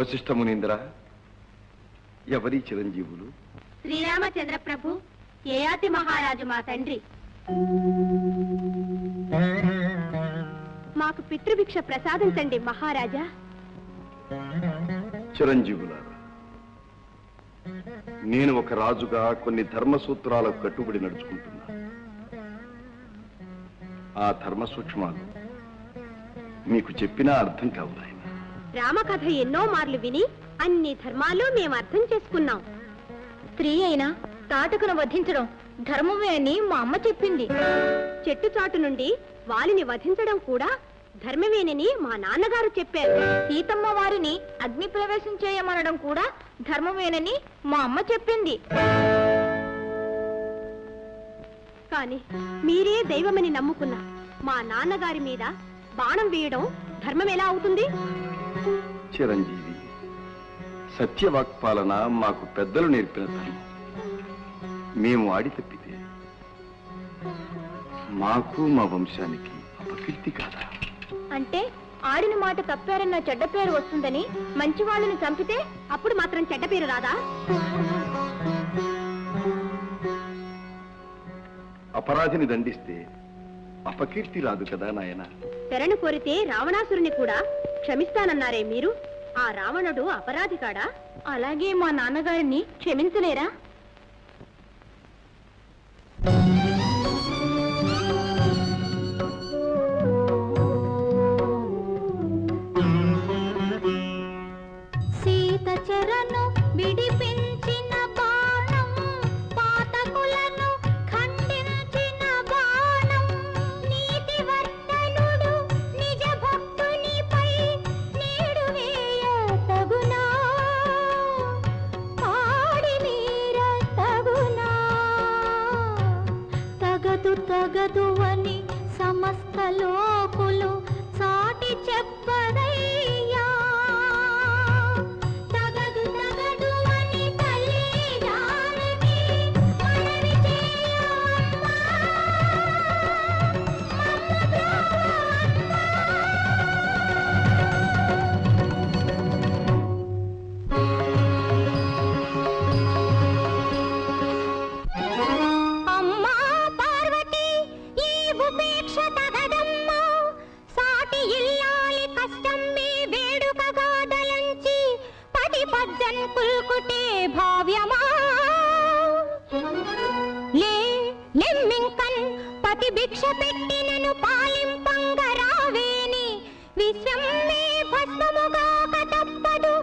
వశిష్ఠ మునీంద్ర ఎవరి చిరంజీవులు? శ్రీరామచంద్ర ప్రభు యయాతి మహారాజు మా తండ్రి. మాకు పితృభిక్ష ప్రసాదించండి మహారాజా. చిరంజీవులారా నేను ఒక రాజుగా కొన్ని ధర్మ సూత్రాలకు కట్టుబడి నడుచుకుంటున్నా. ఆ ధర్మ సూక్ష్మాలు మీకు చెప్పినా అర్థం కావు నాయన రామకథ ఎన్నో మార్లు విని అన్ని ధర్మాలు మేము అర్థం చేసుకున్నాం. స్త్రీ అయినా తాటకును వధించడం ధర్మమే అని మా అమ్మ చెప్పింది. చెట్టు చాటు నుండి వాలిని వధించడం కూడా ధర్మమేనని మా నాన్నగారు చెప్పారు. సీతమ్మ వారిని అగ్ని ప్రవేశం చేయమనడం కూడా ధర్మమేనని మా అమ్మ చెప్పింది. కాని మీరే దైవమని నమ్ముకున్న మా నాన్నగారి మీద బాణం వేయడం ధర్మం ఎలా అవుతుంది? చిరంజీవి సత్యవాక్పాలన మాకు పెద్దలు నేర్పిన ధర్మం మేము ఆడి తప్పితే మాకు మా వంశానికి అపకీర్తి కాదా? అంటే ఆడిన మాట తప్పారన్న చెడ్డ పేరు వస్తుందని మంచి వాళ్ళని చంపితే అప్పుడు మాత్రం చెడ్డ పేరు రాదా? అపరాధిని దండిస్తే అపకీర్తి రాదు కదా నాయన? శరణు కోరితే రావణాసురుని కూడా క్షమిస్తానన్నారే మీరు? ఆ రావణుడు అపరాధి కాడా? అలాగే మా నాన్నగారిని క్షమించలేరా? తగదు తగదు అని वदन् पुल्कुटे भाव्यमा లే లెమ్మింకన్ పతి భిక్ష పెట్టినను పాలింపంగరావేని విశ్వమ్మే భస్మముగా తప్పదు.